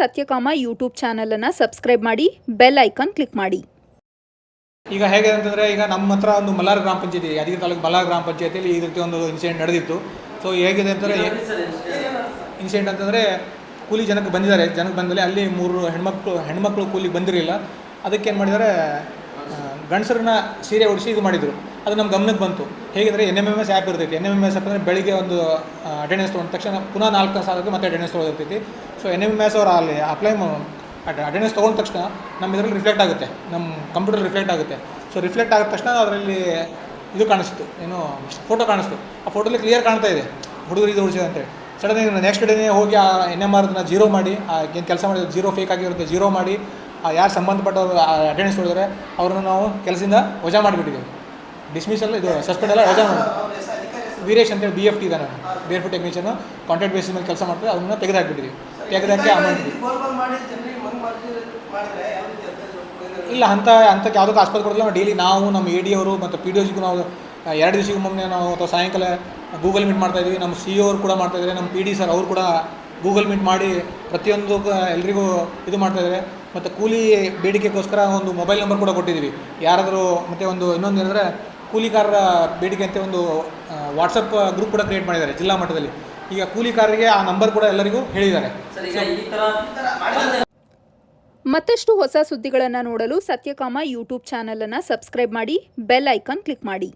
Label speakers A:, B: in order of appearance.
A: Satyakama YouTube ಚಾನಲನ್ನು subscribe ಮಾಡಿ bell icon click ಮಾಡಿ.
B: ಈಗ ಹೇಗೆ ಅಂತಂದರೆ ಈಗ ನಮ್ಮ ಹತ್ರ ಒಂದು ಮಲಾರ್ ಗ್ರಾಮ ಪಂಚಾಯತಿ ಯಾದಗಿರಿ ತಾಲೂಕು ಮಲ್ಲಾರ್ ಗ್ರಾಮ ಪಂಚಾಯತಿಯಲ್ಲಿ ಈ ರೀತಿ ಒಂದು ಇನ್ಸಿಡೆಂಟ್ ನಡೆದಿತ್ತು. ಸೊ ಹೇಗಿದೆ ಅಂತಂದರೆ ಇನ್ಸಿಡೆಂಟ್ ಅಂತಂದರೆ ಕೂಲಿ ಜನಕ್ಕೆ ಬಂದಿದ್ದಾರೆ. ಜನಕ್ಕೆ ಬಂದಮೇಲೆ ಅಲ್ಲಿ ಮೂರು ಹೆಣ್ಮಕ್ಳು ಹೆಣ್ಮಕ್ಳು ಕೂಲಿ ಬಂದಿರಲಿಲ್ಲ. ಅದಕ್ಕೆ ಏನು ಮಾಡಿದ್ದಾರೆ ಗಂಡಸರನ್ನ ಸೀರೆ ಉಡಿಸಿ ಇದು ಮಾಡಿದರು. ಅದು ನಮ್ಮ ಗಮನಕ್ಕೆ ಬಂತು. ಹೇಗೆಂದರೆ N M M S app ಇರ್ತೈತಿ. ಎನ್ ಎಂ ಎಂ ಎಸ್ ಅಂದರೆ ಬೆಳಿಗ್ಗೆ ಒಂದು ಅಟೆಂಡೆನ್ಸ್ ತೊಗೊಂಡ ತಕ್ಷಣ ಪುನಃ ನಾಲ್ಕು ಆಗುತ್ತೆ ಮತ್ತೆ attendance ತೊಗೊಳ್ತಿರ್ತೈತಿ so N M M S ಅವ್ರು ಅಲ್ಲಿ ಅಪ್ಲೈ ಅಟೆಂಡೆನ್ಸ್ ತೊಗೊಂಡ ತಕ್ಷಣ ನಮ್ಮ ಇದರಲ್ಲಿ ರಿಫ್ಲೆಕ್ಟ್ ಆಗುತ್ತೆ. ನಮ್ಮ ಕಂಪ್ಯೂಟರ್ ರಿಫ್ಲೆಕ್ಟ್ ಆಗುತ್ತೆ. ಸೊ ರಿಫ್ಲೆಕ್ಟ್ ಆದ ತಕ್ಷಣ ಅದರಲ್ಲಿ ಇದು ಕಾಣಿಸ್ತು. ಏನು ಫೋಟೋ ಕಾಣಿಸ್ತು. ಆ ಫೋಟೋಲಿ ಕ್ಲಿಯರ್ ಕಾಣ್ತಾ ಇದೆ. ಹುಡುಗರು ಇದು ಉಳಿಸಿದೆ ಅಂತೇಳಿ. ಸಡನ್ ನೆಕ್ಸ್ಟ್ ಡೇನೇ ಹೋಗಿ ಆ ಎನ್ ಎಂ ಆರ್ದನ್ನ ಜೀರೋ ಮಾಡಿ ಏನು ಕೆಲಸ ಮಾಡಿದ್ರು ಜೀರೋ ಫೇಕ್ ಆಗಿರುತ್ತೆ ಜೀರೋ ಮಾಡಿ ಆ ಯಾರು ಸಂಬಂಧಪಟ್ಟವ್ರು ಅಟೆಂಡೆನ್ಸ್ ಕೊಡಿದ್ರೆ ಅವ್ರನ್ನ ನಾವು ಕೆಲಸದಿಂದ ವಜಾ ಮಾಡಿಬಿಟ್ಟಿದ್ದೀವಿ. ಡಿಸ್ಮಿಸಲ್ ಇದು ಸಸ್ಪೆಂಡ್ ಎಲ್ಲ ವಜಾ ಮಾಡಿ ವೀರೇಶ್ ಅಂತೇಳಿ ಬಿ ಎಫ್ ಟಿ ಇದ್ದಾನೆ bare foot technician contract basis ಮೇಲೆ ಕೆಲಸ ಮಾಡ್ತಾರೆ ಅವನ್ನ ತೆಗೆದಾಕ್ಬಿಟ್ಟಿದ್ದೀವಿ. ತೆಗೆದಾಕಿ ಅಮೌಂಟ್ ಇಲ್ಲ, ಅಂತ ಅಂಥಕ್ಕೆ ಯಾವುದಕ್ಕೂ ಆಸ್ಪತ್ರೆ ನಾವು ಡೈಲಿ ನಾವು, ನಮ್ಮ ಎ ಡಿ ಅವರು ಮತ್ತು ಪಿ ಡಿ ಓಜಿಗೂ ನಾವು ಎರಡು ಎರಡು ದಿವಸಕ್ಕೊಮ್ಮೆ ನಾವು ಅಥವಾ ಸಾಯಂಕಾಲ ಗೂಗಲ್ ಮೀಟ್ ಮಾಡ್ತಾ ಇದ್ವಿ. ನಮ್ಮ ಸಿ ಅವರು ಕೂಡ ಮಾಡ್ತಾ ಇದ್ದಾರೆ, ನಮ್ಮ ಪಿ ಡಿ ಸರ್ ಅವರು ಕೂಡ ಗೂಗಲ್ ಮೀಟ್ ಮಾಡಿ ಪ್ರತಿಯೊಂದು ಎಲ್ರಿಗೂ ಇದು ಮಾಡ್ತಾ ಇದ್ದಾರೆ. ಮತ್ತು ಕೂಲಿ ಬೇಡಿಕೆಗೋಸ್ಕರ ಒಂದು ಮೊಬೈಲ್ ನಂಬರ್ ಕೂಡ ಕೊಟ್ಟಿದ್ದೀವಿ. ಯಾರಾದರೂ ಮತ್ತು ಒಂದು ಇನ್ನೊಂದು ಏನಂದರೆ ಕೂಲಿಕಾರರ ಬೇಡಿಕೆ ಅಂತ ಒಂದು ವಾಟ್ಸಪ್ ಗ್ರೂಪ್ ಕೂಡ ಕ್ರಿಯೇಟ್ ಮಾಡಿದ್ದಾರೆ ಜಿಲ್ಲಾ ಮಟ್ಟದಲ್ಲಿ. ಈಗ ಕೂಲಿಕಾರರಿಗೆ ಆ ನಂಬರ್ ಕೂಡ ಎಲ್ಲರಿಗೂ ಹೇಳಿದ್ದಾರೆ.
A: ಮತ್ತಷ್ಟು ಹೊಸ ಸುದ್ದಿಗಳನ್ನು ನೋಡಲು ಸತ್ಯಕಾಮ ಯೂಟ್ಯೂಬ್ ಚಾನಲನ್ನು ಸಬ್ಸ್ಕ್ರೈಬ್ ಮಾಡಿ ಬೆಲ್ ಐಕಾನ್ ಕ್ಲಿಕ್ ಮಾಡಿ.